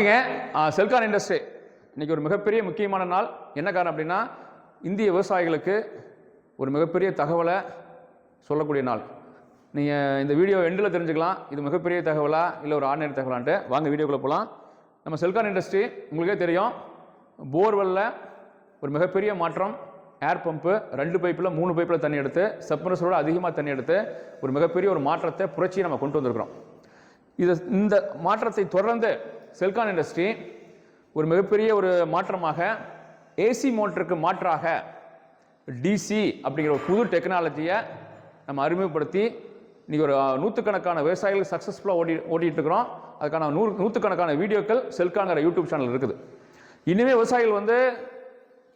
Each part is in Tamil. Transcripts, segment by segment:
செல்கான் இண்டஸ்ட்ரி இன்னைக்கு ஒரு மிகப்பெரிய முக்கியமான நாள். என்ன காரணம் அப்படின்னா இந்திய விவசாயிகளுக்கு ஒரு மிகப்பெரிய தகவலை சொல்லக்கூடிய நாள். நீங்கள் இந்த வீடியோ எண்டில் தெரிஞ்சுக்கலாம். இது மிகப்பெரிய தகவலா இல்லை ஒரு ஆர்டினரி தகவலான்ட்டு. வாங்க வீடியோக்குள்ளே போகலாம் நம்ம செல்கான் இண்டஸ்ட்ரி உங்களுக்கே தெரியும். போர்வெல்லில் ஒரு மிகப்பெரிய மாற்றம். ஏர் பம்பு ரெண்டு பைப்பில் மூணு பைப்பில் தண்ணி எடுத்து சப்மரசரோட அதிகமாக தண்ணி எடுத்து ஒரு மிகப்பெரிய ஒரு மாற்றத்தை புரட்சியை நம்ம கொண்டு வந்திருக்கிறோம். இது இந்த மாற்றத்தை தொடர்ந்து செல்கான் இண்டஸ்ட்ரி ஒரு மிகப்பெரிய ஒரு மாற்றமாக ஏசி மோட்டருக்கு மாற்றாக டிசி அப்படிங்கிற ஒரு புது டெக்னாலஜியை நம்ம அறிமுகப்படுத்தி இன்றைக்கி ஒரு நூற்றுக்கணக்கான விவசாயிகள் சக்ஸஸ்ஃபுல்லாக ஓடி ஓட்டிகிட்டு இருக்கிறோம் அதுக்கான நூறு நூற்றுக்கணக்கான வீடியோக்கள் செல்காங்கிற யூடியூப் சேனல் இருக்குது. இனிமே விவசாயிகள் வந்து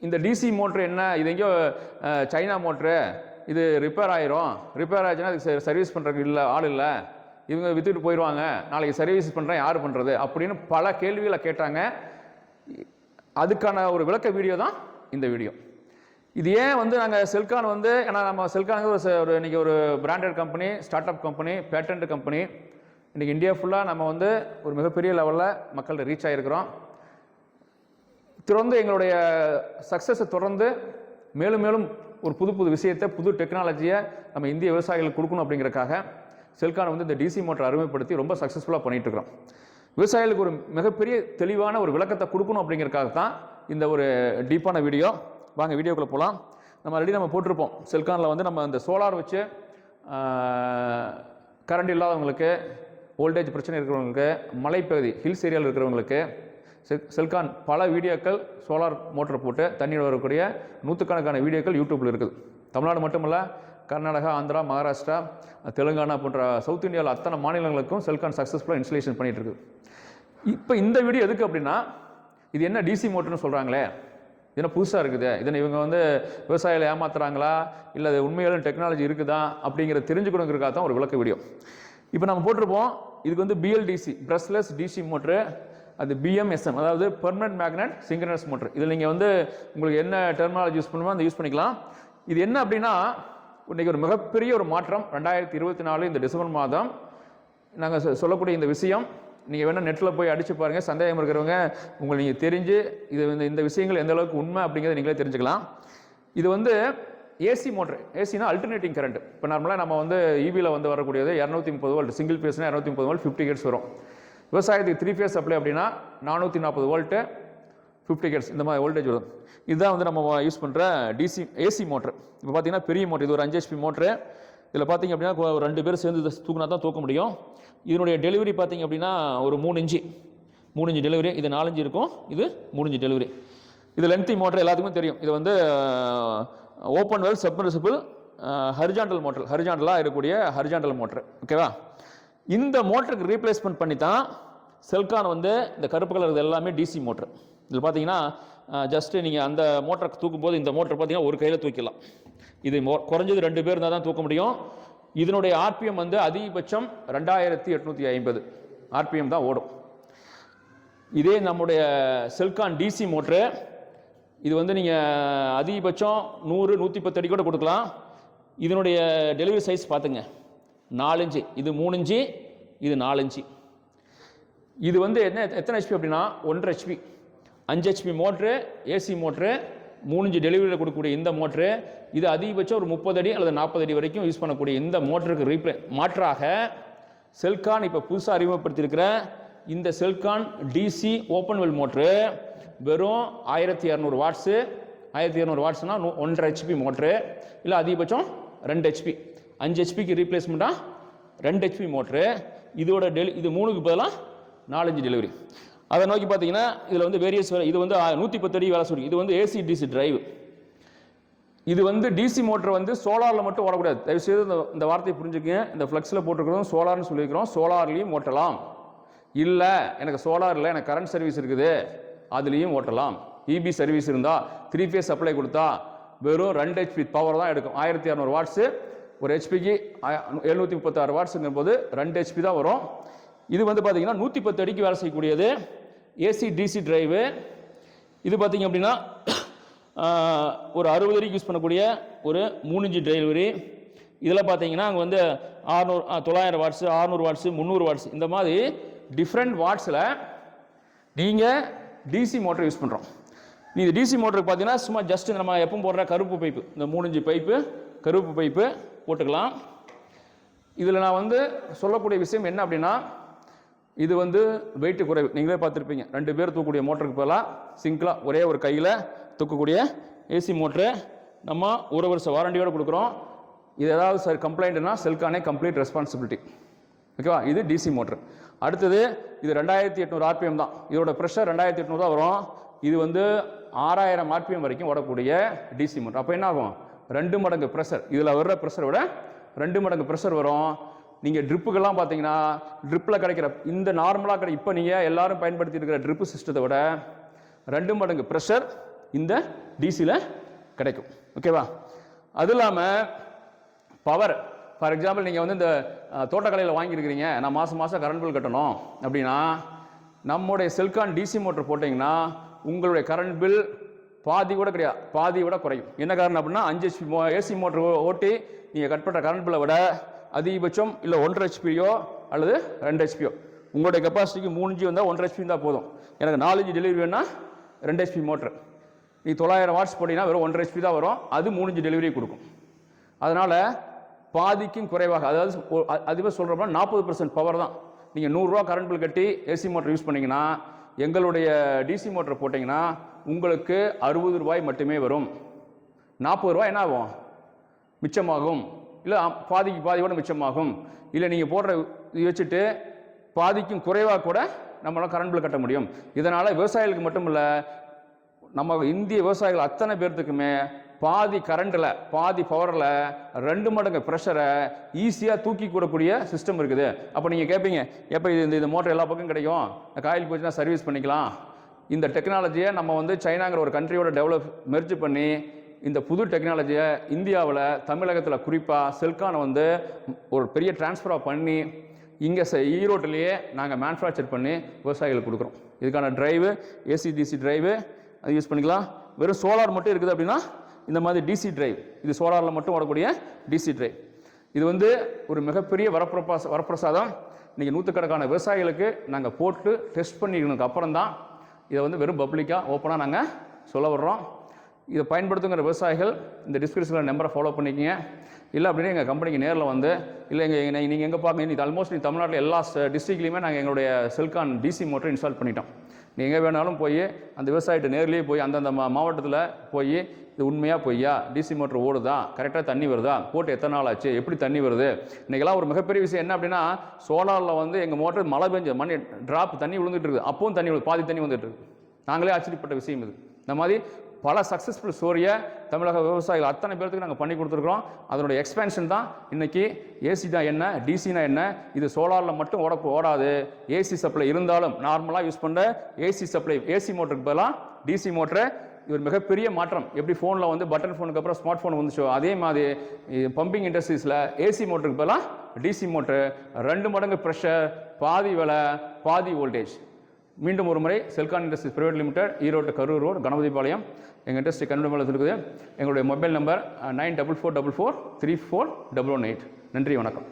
இந்த டிசி மோட்ரு என்ன இது எங்கேயோ சைனா மோட்ரு இது ரிப்பேர் ஆயிரும். ரிப்பேர் ஆச்சுன்னா அதுக்கு சர்வீஸ் பண்ணுறதுக்கு இல்லை ஆள் இல்லை. இவங்க வித்துட்டு போயிடுவாங்க நாளைக்கு சர்வீஸ் பண்ணுறேன் யார் பண்ணுறது அப்படின்னு பல கேள்விகளை கேட்டாங்க. அதுக்கான ஒரு விளக்க வீடியோ தான் இந்த வீடியோ இது ஏன் வந்து நாங்கள் செல்கான் வந்து ஏன்னா நம்ம செல்கான் ஒரு ச- ஒரு இன்றைக்கி ஒரு branded company start up company patent company இன்றைக்கி இந்தியா ஃபுல்லாக நம்ம வந்து ஒரு மிகப்பெரிய லெவலில் மக்கள்கிட்ட ரீச் ஆகிருக்கிறோம் தொடர்ந்து எங்களுடைய சக்ஸஸை தொடர்ந்து மேலும் மேலும் ஒரு புது புது விஷயத்தை புது டெக்னாலஜியை நம்ம இந்திய விவசாயிகளுக்கு கொடுக்கணும் அப்படிங்கிறக்காக செல்கான் வந்து இந்த டிசி மோட்டர் அறிமுகப்படுத்தி ரொம்ப சக்ஸஸ்ஃபுல்லாக பண்ணிகிட்டு இருக்கிறோம் விவசாயிகளுக்கு ஒரு மிகப்பெரிய தெளிவான ஒரு விளக்கத்தை கொடுக்கணும் அப்படிங்கிறதுக்காக தான் இந்த ஒரு டீப்பான வீடியோ. வாங்க வீடியோக்குள்ளே போகலாம் நம்ம ஆல்ரெடி நம்ம போட்டிருப்போம். செல்கானில் வந்து நம்ம இந்த சோலார் வச்சு கரண்ட் இல்லாதவங்களுக்கு ஓல்டேஜ் பிரச்சனை இருக்கிறவங்களுக்கு மலைப்பகுதி ஹில்ஸ் ஏரியாவில் இருக்கிறவங்களுக்கு செல் செல்கான் பல வீடியோக்கள் சோலார் மோட்டர் போட்டு தண்ணீர் வரக்கூடிய நூற்றுக்கணக்கான வீடியோக்கள் யூடியூப்பில் இருக்குது. தமிழ்நாடு மட்டுமல்ல கர்நாடகா ஆந்திரா மகாராஷ்டிரா தெலுங்கானா போன்ற சவுத் இந்தியாவில் அத்தனை மாநிலங்களுக்கும் செல்கான் சக்ஸஸ்ஃபுல்லாக இன்ஸ்டலேஷன் பண்ணிட்டு இருக்குது இப்போ இந்த வீடியோ எதுக்கு அப்படின்னா இது என்ன டிசி மோட்டர்னு சொல்கிறாங்களே இது புதுசாக இருக்குது? இதனை இவங்க வந்து விவசாயிகளை ஏமாத்துறாங்களா? இல்லை அது உண்மையிலும் டெக்னாலஜி இருக்குதா? அப்படிங்கிறத தெரிஞ்சுக்கணுங்கிறதுக்காக தான் ஒரு விளக்க வீடியோ. இப்போ நம்ம போட்டிருப்போம் இதுக்கு வந்து பிஎல்டிசி ப்ரஸ்லெஸ் டிசி மோட்ரு அது பிஎம்எஸ்எம் அதாவது பெர்மனன்ட் மேக்னட் சிங்கனஸ் மோட்ரு இதில் நீங்கள் வந்து உங்களுக்கு என்ன டெர்மினாலஜி யூஸ் பண்ணுமோ அந்த யூஸ் பண்ணிக்கலாம். இது என்ன அப்படின்னா இன்னைக்கு ஒரு மிகப்பெரிய ஒரு மாற்றம். ரெண்டாயிரத்தி இருபத்தி நாலு இந்த டிசம்பர் மாதம். நாங்கள் சொல்லக்கூடிய இந்த விஷயம் நீங்கள் வேணால் நெட்டில் போய் அடிச்சு பாருங்கள் சந்தேகம் இருக்கிறவங்க உங்களை நீங்கள் தெரிஞ்சு இது இந்த இந்த விஷயங்கள் எந்த அளவுக்கு உண்மை அப்படிங்கிறத நீங்களே தெரிஞ்சுக்கலாம். இது வந்து ஏசி மோட்ரு ஏசினா அல்டர்னேட்டிங் கரண்ட் இப்போ நார்மலாக நம்ம வந்து ஈபியில் வந்து வரக்கூடியது இரநூத்தி முப்பது வோல்ட் சிங்கிள் ஃபேஸ்னால் இரநூத்தி முப்பது வோல்ட் ஃபிஃப்டி கேட்ஸ் வரும். விவசாயத்துக்கு த்ரீ ஃபேஸ் சப்ளை அப்படின்னா நானூற்றி நாற்பது வோல்ட்டு ஃபிஃப்டி கேட்ஸ் இந்த மாதிரி வோல்டேஜ் வரும். இதுதான் வந்து நம்ம யூஸ் பண்ணுற டிசி ஏசி மோட்ரு இப்போ பார்த்தீங்கன்னா பெரிய மோட்ரு இது ஒரு அஞ்சு ஹெச்பி மோட்ரு இதில் பார்த்தீங்க அப்படின்னா ஒரு ரெண்டு பேர் சேர்ந்து தூக்குனா தான் தூக்க முடியும். இதனுடைய டெலிவரி பார்த்தீங்க அப்படின்னா ஒரு மூணு இன்ச்சு. மூணு இன்ச்சு டெலிவரி இது நாலஞ்சு இருக்கும் இது மூணு இன்ச்சு டெலிவரி இது லென்த்தி மோட்டர் எல்லாத்துக்குமே தெரியும். இது வந்து open well submersible horizontal motor ஹரிஜாண்டலாக இருக்கக்கூடிய ஹரிஜாண்டல் மோட்டர் ஓகேவா இந்த மோட்டருக்கு ரீப்ளேஸ்மெண்ட் பண்ணி தான் செல்கான் வந்து இந்த கருப்பு கலர் எல்லாமே டிசி மோட்ரு இதில் பார்த்தீங்கன்னா ஜஸ்ட்டு நீங்கள் அந்த மோட்டரை தூக்கும்போது இந்த மோட்டர் பார்த்தீங்கன்னா ஒரு கையில் தூக்கிடலாம். இது மோ- குறைஞ்சது ரெண்டு பேர் இருந்தால் தான் தூக்க முடியும். இதனுடைய ஆர்பிஎம் வந்து அதிகபட்சம் ரெண்டாயிரத்தி எட்நூற்றி ஐம்பது. ஆர்பிஎம் தான் ஓடும். இதே நம்முடைய செல்கான் டிசி மோட்ரு இது வந்து நீங்கள் அதிகபட்சம் நூறு நூற்றி பத்து அடி கூட கொடுக்கலாம். இதனுடைய டெலிவரி சைஸ் பார்த்துங்க. நாலஞ்சு இது மூணு இன்ச்சு இது நாலஞ்சு இது வந்து என்ன எத்தனை ஹெச்பி அப்படின்னா ஒன்றரை ஹெச்பி அஞ்சு ஹெச்பி மோட்ரு ஏசி மோட்ரு மூணு டெலிவரியில் கொடுக்கக்கூடிய இந்த மோட்ரு இது அதிகபட்சம் ஒரு முப்பது அடி அல்லது நாற்பது அடி வரைக்கும் யூஸ் பண்ணக்கூடிய இந்த மோட்டருக்கு ரீப்ளே மாற்றாக செல்கான் இப்போ புதுசாக அறிமுகப்படுத்தியிருக்கிற இந்த Selcon DC open well motor வெறும் ஆயிரத்தி இரநூறு வாட்ஸு ஆயிரத்தி இரநூறு வாட்ஸ்னா ஒன்றரை ஹெச்பி மோட்ரு இல்லை அதிகபட்சம் ரெண்டு ஹெச்பி அஞ்சு ஹெச்பிக்கு ரீப்ளேஸ்மெண்ட்டாக ரெண்டு ஹெச்பி மோட்ரு. இதோட டெலி இது மூணுக்கு பதிலாக நாலஞ்சு டெலிவரி அதை நோக்கி பார்த்தீங்கன்னா இதில் வந்து வேரியஸ் இது வந்து நூற்றி பத்து அடி வேலை சொல்லி இது வந்து ஏசி டிசி டிரைவ் இது வந்து டிசி மோட்டர் வந்து சோலாரில் மட்டும் ஓடக்கூடாது. தயவுசெய்து இந்த இந்த வார்த்தையை புரிஞ்சுக்கங்க. இந்த ஃப்ளெக்ஸில் போட்டிருக்கிறோம் சோலார்னு சொல்லியிருக்கிறோம். சோலார்லேயும் ஓட்டலாம். இல்லை எனக்கு சோலார் இல்லை எனக்கு கரண்ட் சர்வீஸ் இருக்குது. அதுலேயும் ஓட்டலாம். இபி சர்வீஸ் இருந்தால் த்ரீ ஃபேஸ் சப்ளை கொடுத்தா வெறும் ரெண்டு ஹெச்பி பவர் தான் எடுக்கும். ஆயிரத்தி இரநூறு வாட்ஸு ஒரு ஹெச்பிக்கு எழுநூற்றி முப்பத்தாறு வாட்ஸுங்கும் போது ரெண்டு ஹெச்பி தான் வரும். இது வந்து பார்த்தீங்கன்னா நூற்றி பத்து அடிக்கு வேலை செய்யக்கூடியது. ஏசி டிசி டிரைவு இது பார்த்தீங்க அப்படின்னா ஒரு அறுபது அடிக்கு யூஸ் பண்ணக்கூடிய ஒரு மூணு இன்ச்சு டிரைவரி இதில் பார்த்தீங்கன்னா அங்கே வந்து ஆறுநூறு தொள்ளாயிரம் வாட்ஸு ஆறுநூறு வாட்ஸு முந்நூறு வாட்ஸ் இந்த மாதிரி டிஃப்ரெண்ட் வாட்ஸில் நீங்கள் டிசி மோட்டர் யூஸ் பண்ணுறோம் நீ இது டிசி மோட்டருக்கு பார்த்தீங்கன்னா சும்மா ஜஸ்ட் நம்ம எப்பவும் போடுற கருப்பு பைப்பு இந்த மூணு பைப்பு கருப்பு பைப்பு போட்டுக்கலாம். இதில் நான் வந்து சொல்லக்கூடிய விஷயம் என்ன அப்படின்னா இது வந்து வெயிட் குறைவு. நீங்களே பார்த்துருப்பீங்க. ரெண்டு பேர் தூக்கக்கூடிய மோட்டருக்கு பதிலாக சிங்கிளாக ஒரே ஒரு கையில் தூக்கக்கூடிய ஏசி மோட்ரு நம்ம ஒரு வருஷம் வாரண்டியோடு கொடுக்குறோம். இது ஏதாவது சார் கம்ப்ளைண்ட்னா செல்கானே கம்ப்ளீட் ரெஸ்பான்சிபிலிட்டி ஓகேவா இது டிசி மோட்ரு அடுத்தது இது ரெண்டாயிரத்தி எட்நூறு ஆர்பிஎம் தான். இதோட ப்ரெஷர் ரெண்டாயிரத்தி எட்நூறு தான் வரும். இது வந்து ஆறாயிரம் ஆர்பிஎம் வரைக்கும் ஓடக்கூடிய டிசி மோட்ரு அப்போ என்ன ஆகும்? ரெண்டு மடங்கு ப்ரெஷர் இதில் வர்ற ப்ரெஷரை விட ரெண்டு மடங்கு ப்ரெஷர் வரும். நீங்கள் ட்ரிப்புக்கெல்லாம் பார்த்தீங்கன்னா ட்ரிப்பில் கிடைக்கிற இந்த நார்மலாக கிடை இப்போ நீங்கள் எல்லாரும் பயன்படுத்தி இருக்கிற ட்ரிப்பு சிஸ்டத்தை விட ரெண்டு மடங்கு ப்ரெஷர் இந்த டிசியில் கிடைக்கும். ஓகேவா அது இல்லாமல் பவர் ஃபார் எக்ஸாம்பிள் நீங்கள் வந்து இந்த தோட்டக்கலையில் வாங்கியிருக்கிறீங்க நான் மாதம் மாதம் கரண்ட் பில் கட்டணும் அப்படின்னா நம்முடைய செல்கான் டிசி மோட்டர் போட்டிங்கன்னா உங்களுடைய கரண்ட் பில் பாதி கூட கிடையாது பாதி விட குறையும். என்ன காரணம் அப்படின்னா அஞ்சு ஏசி மோட்டர் ஓட்டி நீங்கள் கட் பண்ணுற கரண்ட் பில்லை விட அதிகபட்சம் இல்லை ஒன்றரை ஹெச்பியோ அல்லது ரெண்டு ஹெச்பியோ உங்களுடைய கெப்பாசிட்டிக்கு மூணு ஜி வந்தால் ஒன்றரை ஹெச்பி இருந்தால் போதும். எனக்கு நாலு ஜி டெலிவரி வேணால் ரெண்டு ஹெச்பி மோட்ரு நீ தொள்ளாயிரம் வாட்ஸ் போட்டிங்கன்னா வெறும் ஒன்றரை ஹெச்பி தான் வரும். அது மூணு ஜி டெலிவரி கொடுக்கும். அதனால் பாதிக்கும் குறைவாக அதாவது அதுவே சொல்கிறோம்னா நாற்பது பர்சன்ட் பவர் தான். நீங்கள் நூறுரூவா கரண்ட் பில் கட்டி ஏசி மோட்டர் யூஸ் பண்ணிங்கன்னா எங்களுடைய டிசி மோட்டர் போட்டிங்கன்னா உங்களுக்கு அறுபது ரூபாய் மட்டுமே வரும். நாற்பது ரூபாய் என்ன ஆகும்? மிச்சமாகும். இல்லை பாதிக்கு பாதியோட மிச்சமாகும். இல்லை நீங்கள் போடுற இது வச்சுட்டு பாதிக்கும் குறைவாக கூட நம்மளால் கரண்ட் பில் கட்ட முடியும். இதனால் விவசாயிகளுக்கு மட்டும் இல்லை நம்ம இந்திய விவசாயிகள் அத்தனை பேர்த்துக்குமே பாதி கரண்டில் பாதி பவரில் ரெண்டு மடங்கு ப்ரெஷரை ஈஸியாக தூக்கி கூடக்கூடிய சிஸ்டம் இருக்குது. அப்போ நீங்கள் கேட்பீங்க எப்போ இது இந்த இந்த மோட்டர் எல்லா பக்கம் கிடைக்கும்? இந்த காயில் போச்சுன்னா சர்வீஸ் பண்ணிக்கலாம். இந்த டெக்னாலஜியை நம்ம வந்து சைனாங்கிற ஒரு கண்ட்ரியோட டெவலப் மெர்ஜ் பண்ணி இந்த புது டெக்னாலஜியை இந்தியாவில் தமிழகத்தில் குறிப்பாக செல்கானை வந்து ஒரு பெரிய டிரான்ஸ்ஃபராக பண்ணி இங்கே ஈரோட்டிலேயே நாங்கள் மேனுஃபேக்சர் பண்ணி விவசாயிகளுக்கு கொடுக்குறோம். இதுக்கான டிரைவு ஏசிடிசி டிரைவு அது யூஸ் பண்ணிக்கலாம். வெறும் சோலார் மட்டும் இருக்குது அப்படின்னா இந்த மாதிரி டிசி டிரைவ் இது சோலாரில் மட்டும் வரக்கூடிய டிசி டிரைவ் இது வந்து ஒரு மிகப்பெரிய வரப்பிரபாச வரப்பிரசாதம். இன்றைக்கி நூற்றுக்கணக்கான விவசாயிகளுக்கு நாங்கள் போட்டு டெஸ்ட் பண்ணிக்கணுக்கு அப்புறம் தான் இதை வந்து வெறும் பப்ளிக்காக ஓப்பனாக நாங்கள் சொல்ல வர்றோம். இதை பயன்படுத்துங்கிற விவசாயிகள் இந்த டிஸ்கிரிப்ஷனில் நம்பரை ஃபாலோ பண்ணிக்கங்க. இல்லை அப்படின்னா எங்கள் கம்பெனிக்கு நேரில் வந்து இல்லை எங்கள் நீங்கள் எங்கே பார்க்க நீ ஆல்மோஸ்ட் நீ தமிழ்நாட்டில் எல்லா டிஸ்ட்ரிக்ட்லையுமே நாங்கள் எங்களுடைய செல்கான் டிசி மோட்டர் இன்ஸ்டால் பண்ணிட்டோம். நீ எங்கே வேணாலும் போய் அந்த விவசாயிட்ட நேர்லேயே போய் அந்தந்த மா மாவட்டத்தில் போய் இது உண்மையாக பொய்யா? டிசி மோட்டர் ஓடுதா? கரெக்டாக தண்ணி வருதா? போட்டு எத்தனை நாள் ஆச்சு? எப்படி தண்ணி வருது? இன்றைக்கெல்லாம் ஒரு மிகப்பெரிய விஷயம் என்ன அப்படின்னா சோலாரில் வந்து எங்கள் மோட்டர் மழை பெஞ்ச மணி ட்ராப் தண்ணி விழுந்துட்டு இருக்குது. அப்பவும் தண்ணி விழு- பாதி தண்ணி வந்துட்டு இருக்கு நாங்களே ஆச்சரியப்பட்ட விஷயம் இது. இந்த மாதிரி பல சக்ஸஸ்ஃபுல் ஸ்டோரியை தமிழக விவசாயிகள் அத்தனை பேர்த்துக்கு நாங்கள் பண்ணி கொடுத்துருக்குறோம். அதனுடைய எக்ஸ்பென்ஷன் தான் இன்றைக்கி ஏசி தான் என்ன டிசினா என்ன இது சோலாரில் மட்டும் ஓட ஓடாது. ஏசி சப்ளை இருந்தாலும் நார்மலாக யூஸ் பண்ணுற ஏசி சப்ளை ஏசி மோட்டருக்கு பதிலாக டிசி மோட்டரை இது ஒரு மிகப்பெரிய மாற்றம். எப்படி ஃபோனில் வந்து பட்டன் ஃபோனுக்கு அப்புறம் ஸ்மார்ட் ஃபோன் வந்துச்சோ அதே மாதிரி பம்பிங் இண்டஸ்ட்ரீஸில் ஏசி மோட்டருக்கு பதிலாக டிசி மோட்டர் ரெண்டு மடங்கு ப்ரெஷர் பாதி விலை பாதி வோல்டேஜ் மீண்டும் ஒரு முறை Selcon industries private limited Erode Karur road Ganapathipalayam. எங்கள் இண்டஸ்ட்ரி கன்வெர்மெண்ட் இருக்குது எங்களுடைய mobile number nine double four double four three four double one eight நன்றி வணக்கம்.